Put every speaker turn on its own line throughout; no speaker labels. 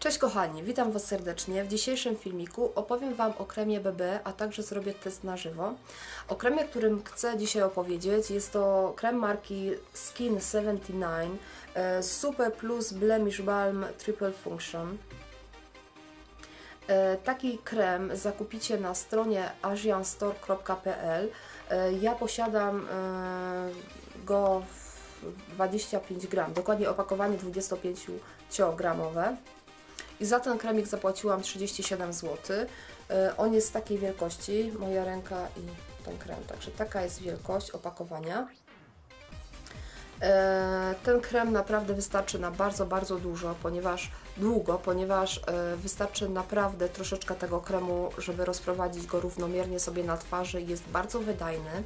Cześć kochani, witam Was serdecznie. W dzisiejszym filmiku opowiem Wam o kremie BB, a także zrobię test na żywo. O kremie, którym chcę dzisiaj opowiedzieć, jest to krem marki Skin 79 e, Super Plus Blemish Balm Triple Function. E, Taki krem zakupicie na stronie asianstore.pl. E, Ja posiadam go w 25 gram, dokładnie opakowanie 25-gramowe. I za ten kremik zapłaciłam 37 zł. E, On jest takiej wielkości, moja ręka i ten krem. Także taka jest wielkość opakowania. E, Ten krem naprawdę wystarczy na bardzo, bardzo dużo, ponieważ długo, ponieważ e, wystarczy naprawdę troszeczkę tego kremu, żeby rozprowadzić go równomiernie sobie na twarzy. Jest bardzo wydajny.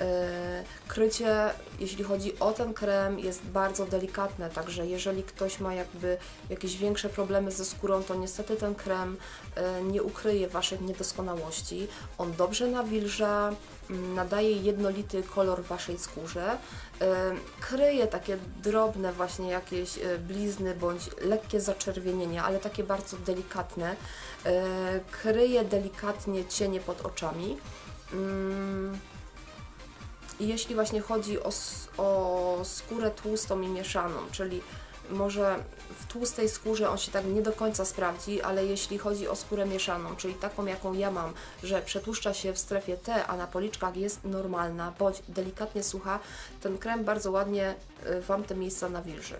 E, Krycie, jeśli chodzi o ten krem, jest bardzo delikatne, także jeżeli ktoś ma jakby jakieś większe problemy ze skórą, to niestety ten krem e, nie ukryje Waszych niedoskonałości. On dobrze nawilża, mm, nadaje jednolity kolor Waszej skórze, e, kryje takie drobne właśnie jakieś blizny bądź lekkie zaczerwienienia, ale takie bardzo delikatne. Kryje delikatnie cienie pod oczami. Mm, i jeśli właśnie chodzi o, o skórę tłustą i mieszaną, czyli może w tłustej skórze on się tak nie do końca sprawdzi, ale jeśli chodzi o skórę mieszaną, czyli taką jaką ja mam, że przetłuszcza się w strefie T, a na policzkach jest normalna bądź delikatnie sucha, ten krem bardzo ładnie y, Wam te miejsca nawilży.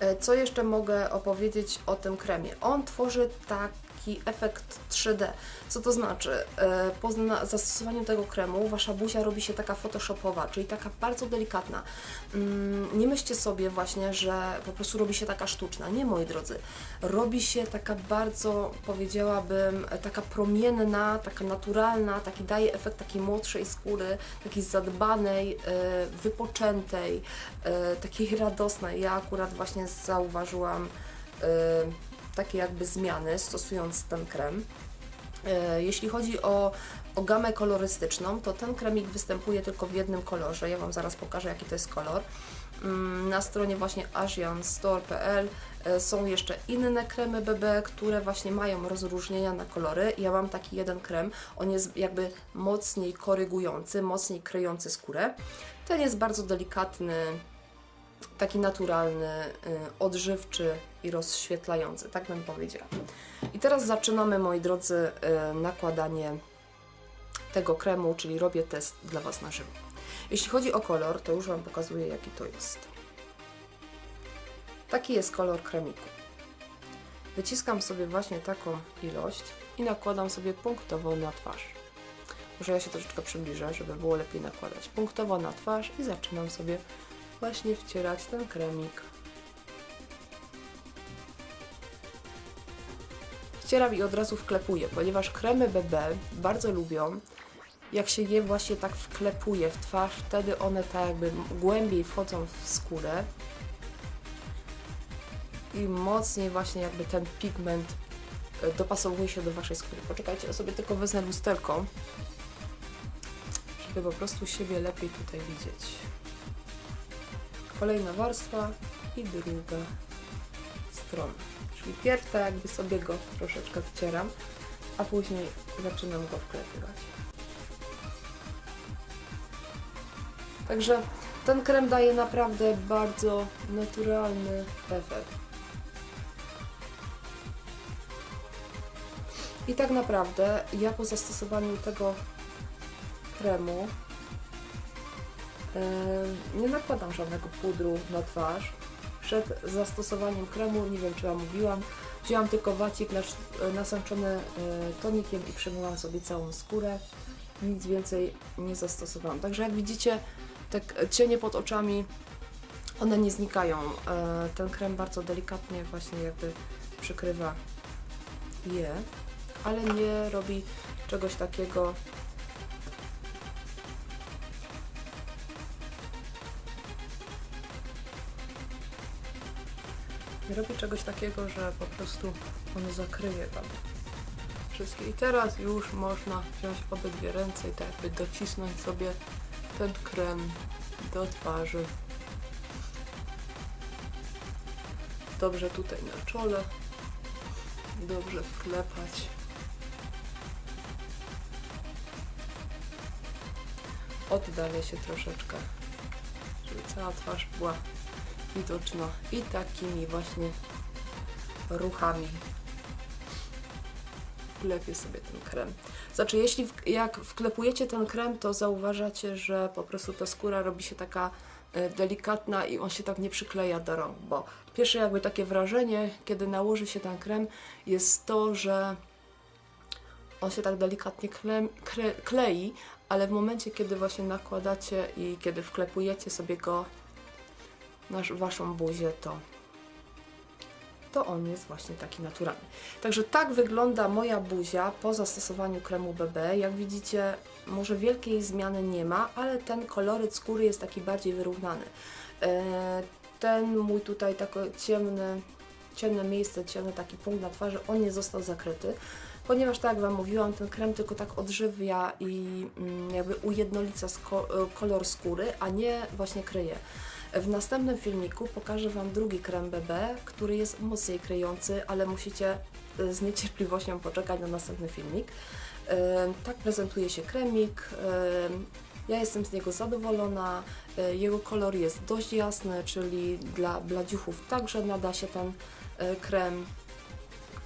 E, Co jeszcze mogę opowiedzieć o tym kremie? On tworzy taki efekt 3D. Co to znaczy? E, Po zastosowaniu tego kremu wasza buzia robi się taka photoshopowa, czyli taka bardzo delikatna. Mm, Nie myślcie sobie właśnie, że po prostu robi się taka sztuczna. Nie, moi drodzy. Robi się taka bardzo, powiedziałabym, taka promienna, taka naturalna, taki daje efekt takiej młodszej skóry, takiej zadbanej, e, wypoczętej, takiej radosnej. Ja akurat właśnie zauważyłam e, takie jakby zmiany stosując ten krem. E, Jeśli chodzi o, o gamę kolorystyczną, to ten kremik występuje tylko w jednym kolorze. Ja Wam zaraz pokażę, jaki to jest kolor. Mm, Na stronie właśnie asianstore.pl e, są jeszcze inne kremy BB, które właśnie mają rozróżnienia na kolory. Ja mam taki jeden krem, on jest jakby mocniej korygujący, mocniej kryjący skórę. Ten jest bardzo delikatny, taki naturalny, y, odżywczy i rozświetlający, tak bym powiedziała. I teraz zaczynamy, moi drodzy, y, nakładanie tego kremu, czyli robię test dla Was na żywo. Jeśli chodzi o kolor, to już Wam pokazuję, jaki to jest. Taki jest kolor kremiku. Wyciskam sobie właśnie taką ilość i nakładam sobie punktowo na twarz. Może ja się troszeczkę przybliżę, żeby było lepiej nakładać. Punktowo na twarz i zaczynam sobie właśnie wcierać ten kremik. Wcieram i od razu wklepuję, ponieważ kremy BB bardzo lubią, jak się je właśnie tak wklepuje w twarz, wtedy one tak jakby głębiej wchodzą w skórę i mocniej właśnie jakby ten pigment e, dopasowuje się do Waszej skóry. Poczekajcie, ja sobie tylko wezmę lusterko, żeby po prostu siebie lepiej tutaj widzieć. Kolejna warstwa i druga strona. Czyli pierw tak jakby sobie go troszeczkę wcieram, a później zaczynam go wklepywać. Także ten krem daje naprawdę bardzo naturalny efekt. I tak naprawdę ja po zastosowaniu tego kremu nie nakładam żadnego pudru na twarz. Przed zastosowaniem kremu, nie wiem czy Wam mówiłam, wzięłam tylko wacik nas- nasączony yy, tonikiem i przemyłam sobie całą skórę. Nic więcej nie zastosowałam. Także jak widzicie, te k- cienie pod oczami, one nie znikają. Yy, Ten krem bardzo delikatnie właśnie jakby przykrywa je, ale nie robi czegoś takiego Nie robi czegoś takiego, że po prostu on zakryje Wam wszystkie. I teraz już można wziąć obydwie ręce i tak jakby docisnąć sobie ten krem do twarzy. Dobrze tutaj na czole. Dobrze wklepać. Oddalę się troszeczkę, żeby cała twarz była widoczna. I takimi właśnie ruchami wklepię sobie ten krem. Znaczy, jeśli w, jak wklepujecie ten krem, to zauważacie, że po prostu ta skóra robi się taka e, delikatna i on się tak nie przykleja do rąk, bo pierwsze jakby takie wrażenie, kiedy nałoży się ten krem, jest to, że on się tak delikatnie klei, ale w momencie, kiedy właśnie nakładacie i kiedy wklepujecie sobie go waszą buzię, to to on jest właśnie taki naturalny. Także tak wygląda moja buzia po zastosowaniu kremu BB. Jak widzicie, może wielkiej zmiany nie ma, ale ten koloryt skóry jest taki bardziej wyrównany. E, Ten mój tutaj taki ciemny, ciemne miejsce, ciemny taki punkt na twarzy, on nie został zakryty, ponieważ tak jak Wam mówiłam, ten krem tylko tak odżywia i mm, jakby ujednolica kolor skóry, a nie właśnie kryje. W następnym filmiku pokażę Wam drugi krem BB, który jest mocniej kryjący, ale musicie e, z niecierpliwością poczekać na następny filmik. Tak prezentuje się kremik. Ja jestem z niego zadowolona. E, Jego kolor jest dość jasny, czyli dla bladziuchów także nada się ten e, krem.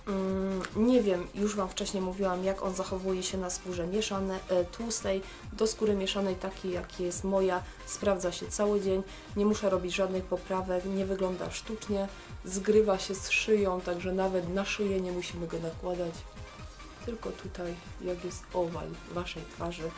Mm, Nie wiem, już Wam wcześniej mówiłam, jak on zachowuje się na skórze mieszanej, e, tłustej, do skóry mieszanej, takiej jak jest moja, sprawdza się cały dzień, nie muszę robić żadnych poprawek, nie wygląda sztucznie, zgrywa się z szyją, także nawet na szyję nie musimy go nakładać, tylko tutaj, jak jest owal Waszej twarzy.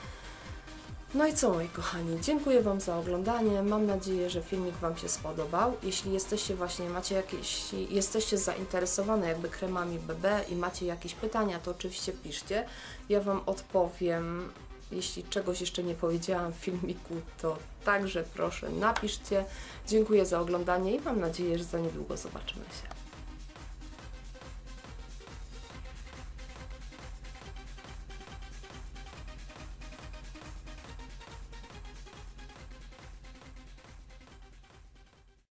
No i co moi kochani, dziękuję Wam za oglądanie. Mam nadzieję, że filmik Wam się spodobał. Jeśli jesteście właśnie, macie jakieś, jesteście zainteresowane jakby kremami BB i macie jakieś pytania, to oczywiście piszcie. Ja Wam odpowiem. Jeśli czegoś jeszcze nie powiedziałam w filmiku, to także proszę napiszcie. Dziękuję za oglądanie i mam nadzieję, że za niedługo zobaczymy się.